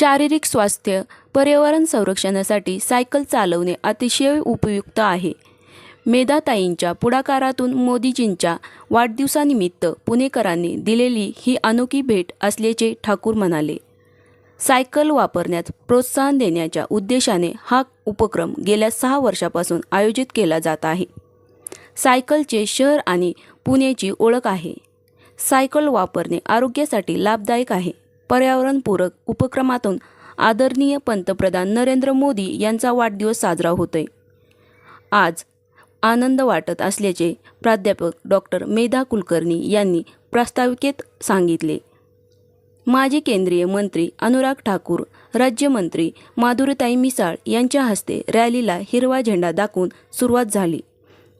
शारीरिक स्वास्थ्य पर्यावरण संरक्षणासाठी सायकल चालवणे अतिशय उपयुक्त आहे. मेधाताईंच्या पुढाकारातून मोदीजींच्या वाढदिवसानिमित्त पुणेकरांनी दिलेली ही अनोखी भेट असल्याचे ठाकूर म्हणाले. सायकल वापरण्यास प्रोत्साहन देण्याच्या उद्देशाने हा उपक्रम गेल्या सहा वर्षापासून आयोजित केला जात आहे. सायकलचे शहर आणि पुण्याची ओळख आहे. सायकल वापरणे आरोग्यासाठी लाभदायक आहे. पर्यावरणपूरक उपक्रमातून आदरणीय पंतप्रधान नरेंद्र मोदी यांचा वाढदिवस साजरा होतोय. आज आनंद वाटत असल्याचे प्राध्यापक डॉक्टर मेधा कुलकर्णी यांनी प्रास्ताविकेत सांगितले. माजी केंद्रीय मंत्री अनुराग ठाकूर राज्यमंत्री माधुरीताई मिसाळ यांच्या हस्ते रॅलीला हिरवा झेंडा दाखवून सुरुवात झाली.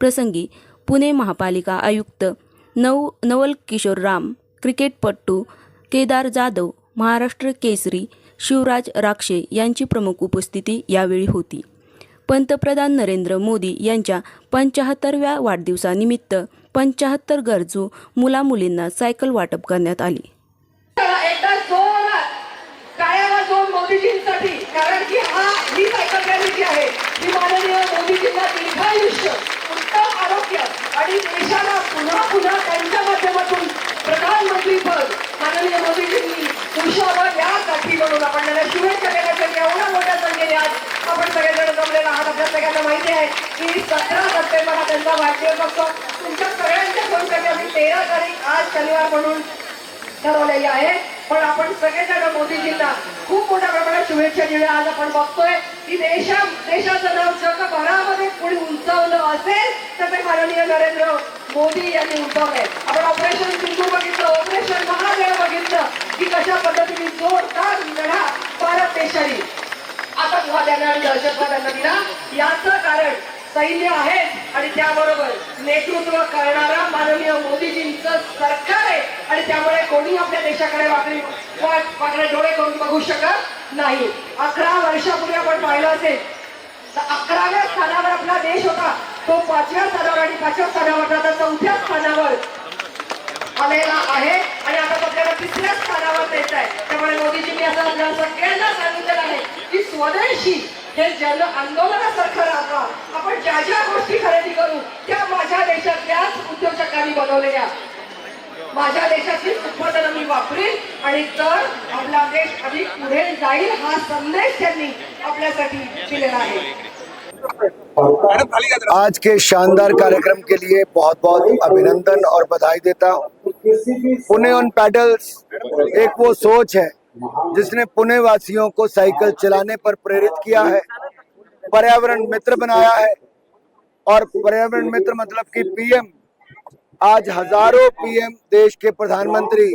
प्रसंगी पुणे महापालिका आयुक्त नव नवल किशोर राम क्रिकेटपटू केदार जाधव महाराष्ट्र केसरी शिवराज राक्षे यांची प्रमुख उपस्थिती यावेळी होती. पंतप्रधान नरेंद्र मोदी यांच्या पंचाहत्तरव्या वाढदिवसानिमित्त पंचाहत्तर गरजू मुलामुलींना सायकल वाटप करण्यात आली. कारण की हा ही सायकल रॅली जी आहे. ही माननीय मोदीजींना दीर्घायुष्य उत्तम आरोग्य आणि देशाला पुन्हा पुन्हा त्यांच्या माध्यमातून प्रधानमंत्री पद माननीय मोदीजींनी पुरुषावर यासाठी म्हणून आपण त्याला शुभेच्छा देण्यासाठी एवढ्या मोठ्या संख्येने आज आपण सगळेजण जमलेला आहात. आपल्या सगळ्यांना माहिती आहे की सतरा सप्टेंबर हा त्यांचा वाढदिवस असतो. तुमच्या सगळ्यांच्या सोयीसाठी आम्ही तेरा तारीख आज शनिवार म्हणून ठरवलेली आहे. पण आपण सगळेजण मोदीजींना खूप मोठ्या प्रमाणात शुभेच्छा देऊया. आज आपण बघतोय की देशा देशाचं नाव जगभरामध्ये पुढे उंचावलं असेल तर ते माननीय नरेंद्र मोदी यांनी उठवले आपण ऑपरेशन सिंधू बघितलं ऑपरेशन महादेव बघितलं की कशा पद्धतीने जोरदार लढा भारत देशाने. आतंकवाद्यांना आणि दहशतवाद्यांना दिला. याचं कारण सैन्य आहे आणि त्याबरोबर नेतृत्व करणारा माननीय मोदीजींचं सरकार आहे. आणि त्यामुळे कोणी आपल्या देशाकडे वाकडी वाकडे डोळे करून बघू शकत नाही. अकरा वर्षापूर्वी आपण पाहिलं असेल तर अकराव्या स्थानावर आपला देश होता. तो पाचव्या स्थानावर आणि पाचव्या स्थानावर आता चौथ्या स्थानावर आलेला आहे. आणि आता आपल्याला तिसऱ्या स्थानावर द्यायचं आहे. त्यामुळे मोदीजींनी असं आपल्याला सगळ्यांना सांगितलेलं आहे की स्वदेशी हे जन आंदोलनासारखं राहा. आपण ज्या ज्या गोष्टी खरेदी करू त्या माझ्या देशातल्याच उद्योजकांनी बनवलेल्या. माझ्या देशातील उत्पादनं मी वापरेन आणि तर आपला देश अधिक पुढे जाईल हा संदेश त्यांनी आपल्यासाठी दिलेला आहे. आज के शानदार कार्यक्रम के लिए बहुत बहुत अभिनंदन और बधाई देता हूँ। पुणे ऑन पैडल्स, एक वो सोच है, जिसने पुणे वासियों को साइकिल चलाने पर प्रेरित किया है, पर्यावरण मित्र बनाया है, और पर्यावरण मित्र मतलब कि पीएम। आज हज़ारों पीएम देश के प्रधानमंत्री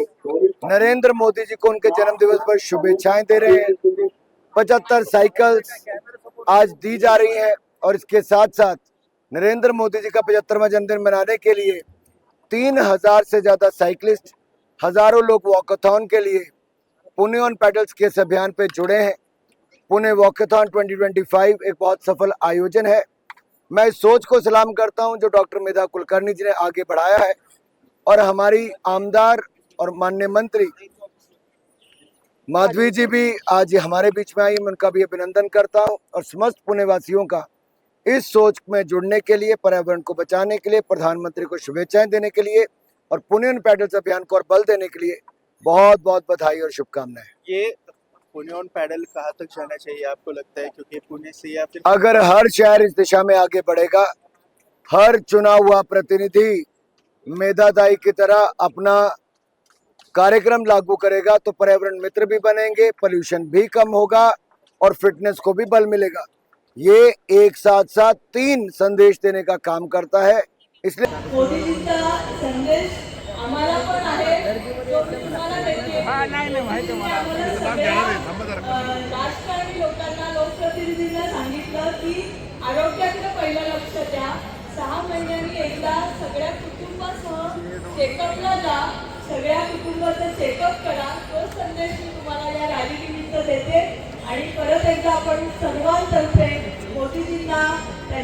नरेंद्र मोदी जी को उनके जन्म दिवस पर शुभेच्छाएँ दे रहे हैं। पचहत्तर साइकिल्स आज दी जा रही है। और इसके साथ साथ नरेंद्र मोदी जी का पचहत्तरवा जन्मदिन मनाने के लिए तीन हज़ार से ज़्यादा साइकिलिस्ट हज़ारों लोग वॉकथॉन के लिए पुणे ऑन पैडल्स के इस अभियान पे जुड़े हैं। पुणे वॉकथॉन 2025 एक बहुत सफल आयोजन है। मैं इस सोच को सलाम करता हूँ जो डॉक्टर मेधा कुलकर्णी जी ने आगे बढ़ाया है और हमारी आमदार और माननीय मंत्री माधवी जी भी आज हमारे बीच में आई मैं उनका भी अभिनंदन करता हूँ और समस्त पुणे वासियों का इस सोच में जुड़ने के लिए पर्यावरण को बचाने के लिए प्रधानमंत्री को शुभेच्छाएँ देने के लिए और पुणे ऑन पैडल्स अभियान को और बल देने के लिए बहुत बहुत बधाई और शुभकामनाएँ। ये पुनियन पैडल कहाँ तक जाना चाहिए आपको लगता है? क्योंकि पुणे से या फिर अगर हर शहर इस दिशा में आगे बढ़ेगा हर चुना हुआ प्रतिनिधि मेधादाई की तरह अपना कार्यक्रम लागू करेगा तो पर्यावरण मित्र भी बनेंगे पोल्यूशन भी कम होगा और फिटनेस को भी बल मिलेगा। ये एक साथ साथ तीन संदेश देने का काम करता है इसलिए मोदीजींचा संदेश आम्हाला पण आहे जो मी तुम्हाला देते. राजकारणी लोकांना लोकप्रतिनिधींना सांगितलं की आरोग्याकडे पहिलं लक्ष द्या. सहा महिन्यांनी एकदा सगळ्या कुटुंबासह चेकअपला जा. सगळ्या कुटुंबाचं चेकअप करा. तो संदेश मी तुम्हाला या रॅली निमित्त देते. आणि परत एकदा आपण सर्वांतर्फे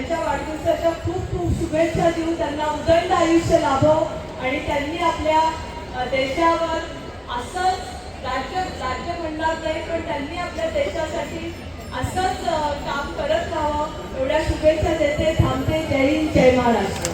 त्यांच्या वाढदिवसाच्या खूप खूप शुभेच्छा देऊ त्यांना उदंड आयुष्य लाभो आणि त्यांनी आपल्या देशावर असंच राज्य राज्य म्हणणार नाही पण त्यांनी आपल्या देशासाठी असंच काम करत राहावं. एवढ्या शुभेच्छा देते. थांबते. जय हिंद. जय महाराष्ट्र.